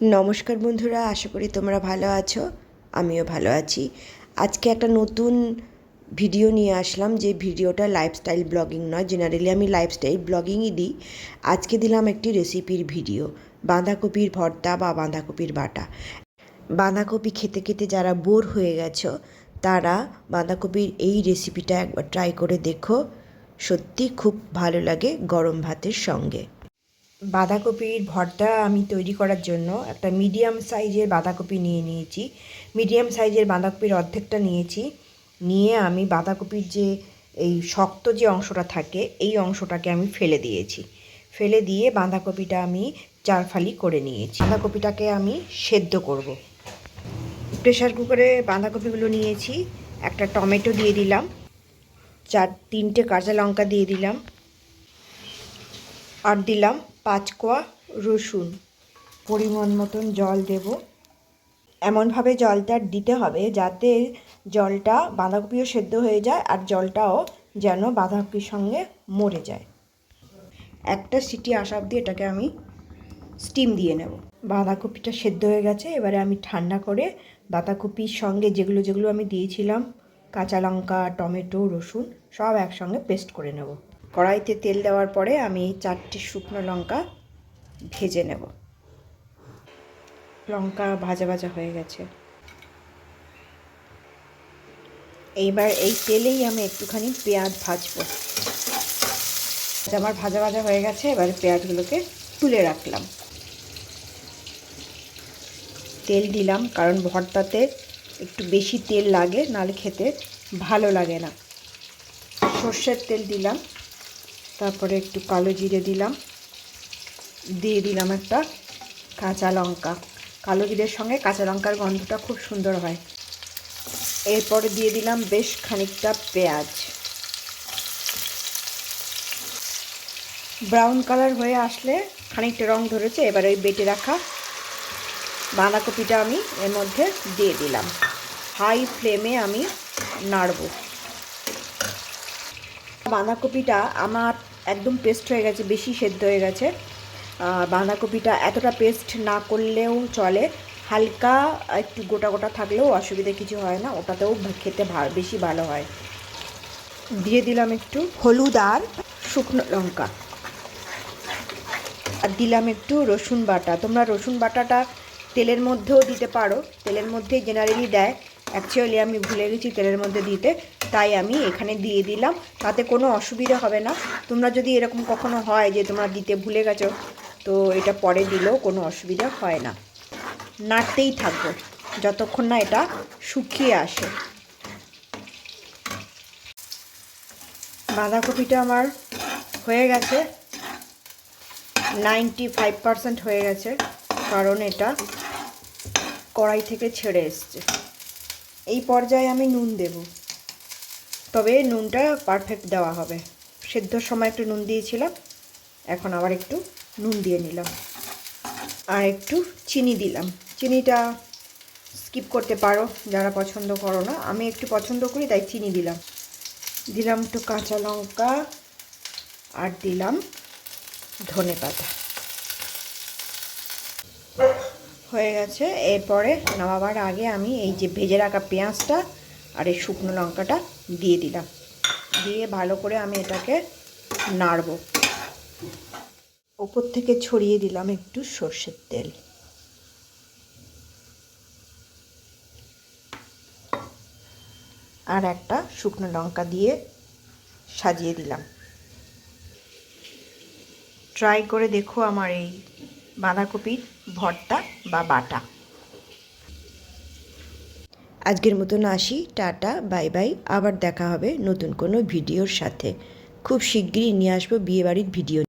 নমস্কার বন্ধুরা, আশা করি তোমরা ভালো আছো, আমিও ভালো আছি। আজকে একটা নতুন ভিডিও নিয়ে আসলাম, যে ভিডিওটা লাইফস্টাইল ব্লগিং নয় জেনারেলি আমি লাইফস্টাইল ব্লগিংই দিই। আজকে দিলাম একটি রেসিপির ভিডিও, বাঁধাকপির ভর্তা বা বাঁধাকপির বাটা। বাঁধাকপি খেতে খেতে যারা বোর হয়ে গেছো, তারা বাঁধাকপির এই রেসিপিটা একবার ট্রাই করে দেখো। সত্যি খুব ভালো লাগে গরম ভাতের সঙ্গে। বাঁধাকপির ভর্তা আমি তৈরি করার জন্য একটা মিডিয়াম সাইজের বাঁধাকপি নিয়ে নিয়েছি। মিডিয়াম সাইজের বাঁধাকপির অর্ধেকটা নিয়েছি। নিয়ে আমি বাঁধাকপির যে এই শক্ত যে অংশটা থাকে, এই অংশটাকে আমি ফেলে দিয়েছি। ফেলে দিয়ে বাঁধাকপিটা আমি চার ফালি করে নিয়েছি। বাঁধাকপিটাকে আমি সেদ্ধ করব। প্রেশার কুকারে বাঁধাকপিগুলো নিয়েছি। একটা টমেটো দিয়ে দিলাম। চার, তিনটে কাঁচা লঙ্কা দিয়ে দিলাম। আর দিলাম পাঁচ কোয়া রসুন। পরিমাণ মতন জল দেব। এমনভাবে জলটা দিতে হবে যাতে জলটা বাঁধাকপিও সেদ্ধ হয়ে যায় আর জলটাও যেন বাঁধাকপির সঙ্গে মরে যায়। একটা সিটি আসা অবধি এটাকে আমি স্টিম দিয়ে নেব। বাঁধাকপিটা সেদ্ধ হয়ে গেছে, এবারে আমি ঠান্ডা করে বাঁধাকপির সঙ্গে যেগুলো যেগুলো আমি দিয়েছিলাম, কাঁচা লঙ্কা, টমেটো, রসুন সব একসঙ্গে পেস্ট করে নেব। কড়াইতে তেল দেওয়ার পরে আমি চারটি শুকনো লঙ্কা ভেজে নেব। লঙ্কা ভাজা ভাজা হয়ে গেছে। এইবার এই তেলেই আমি একটুখানি পেঁয়াজ ভাজবো। আমার ভাজা ভাজা হয়ে গেছে, এবার পেঁয়াজগুলোকে তুলে রাখলাম। তেল দিলাম, কারণ ভর্তাতে একটু বেশি তেল লাগে, নাহলে খেতে ভালো লাগে না। সর্ষের তেল দিলাম। তারপরে একটু কালো জিরে দিলাম। দিয়ে দিলাম একটা কাঁচা লঙ্কা। কালো জিরের সঙ্গে কাঁচা লঙ্কার গন্ধটা খুব সুন্দর হয়। এরপরে দিয়ে দিলাম বেশ খানিকটা পেঁয়াজ। ব্রাউন কালার হয়ে আসলে খানিকটা রং ধরেছে, এবার ওই বেটে রাখা বাঁধাকপিটা আমি এর মধ্যে দিয়ে দিলাম। হাই ফ্লেমে আমি নাড়ব। বাঁধাকপিটা আমার একদম পেস্ট হয়ে গেছে, বেশি সেদ্ধ হয়ে গেছে। বাঁধাকপিটা এতটা পেস্ট না করলেও চলে। হালকা একটু গোটা গোটা থাকলেও অসুবিধা কিছু হয় না, ওটাতেও খেতে বেশি ভালো হয়। দিয়ে দিলাম একটু হলুদ আর শুকনো লঙ্কা। আর দিলাম একটু রসুন বাটা। তোমরা রসুন বাটাটা তেলের মধ্যেও দিতে পারো। তেলের মধ্যেই জেনারেলি দেয়। অ্যাকচুয়ালি আমি ভুলে গেছি তেলের মধ্যে দিতে। তাই আমি এখানে দিয়ে দিলাম। তাতে কোনো অসুবিধা হবে না। তোমরা যদি এরকম কখনো হয় যে তোমরা দিতে ভুলে গেছো, তো এটা পরে দিলেও কোনো অসুবিধা হয় না। নাড়তেই থাকব, যতক্ষণ না এটা শুকিয়ে আসে। বাঁধাকপিটা আমার হয়ে গেছে। নাইনটি ফাইভ পারসেন্ট হয়ে গেছে, কারণ এটা কড়াই থেকে ছেড়ে এসছে। এই পর্যায়ে আমি নুন দেব। তবে নুনটা পারফেক্ট দেওয়া হবে। সেদ্ধর সময় একটু নুন দিয়েছিলাম, এখন আবার একটু নুন দিয়ে নিলাম। আর একটু চিনি দিলাম। চিনিটা স্কিপ করতে পারো, যারা পছন্দ করো না। আমি একটু পছন্দ করি, তাই চিনি দিলাম। দিলাম একটু কাঁচা লঙ্কা আর দিলাম ধনে পাতা। হয়ে গেছে। এরপরে নামাবার আগে আমি এই যে ভেজে রাখা পেঁয়াজটা আর এই শুকনো লঙ্কাটা দিয়ে দিলাম। দিয়ে ভালো করে আমি এটাকে নাড়ব। ওপর থেকে ছড়িয়ে দিলাম একটু সর্ষের তেল। আর একটা শুকনো লঙ্কা দিয়ে সাজিয়ে দিলাম। ট্রাই করে দেখো আমার এই বাঁধাকপির ভর্তা বা বাটা। আজকের মতন আসি, টাটা, বাই বাই। আবার দেখা হবে নতুন কোনো ভিডিওর সাথে। খুব শিগগিরই নিয়ে আসব বিয়েবাড়ির ভিডিও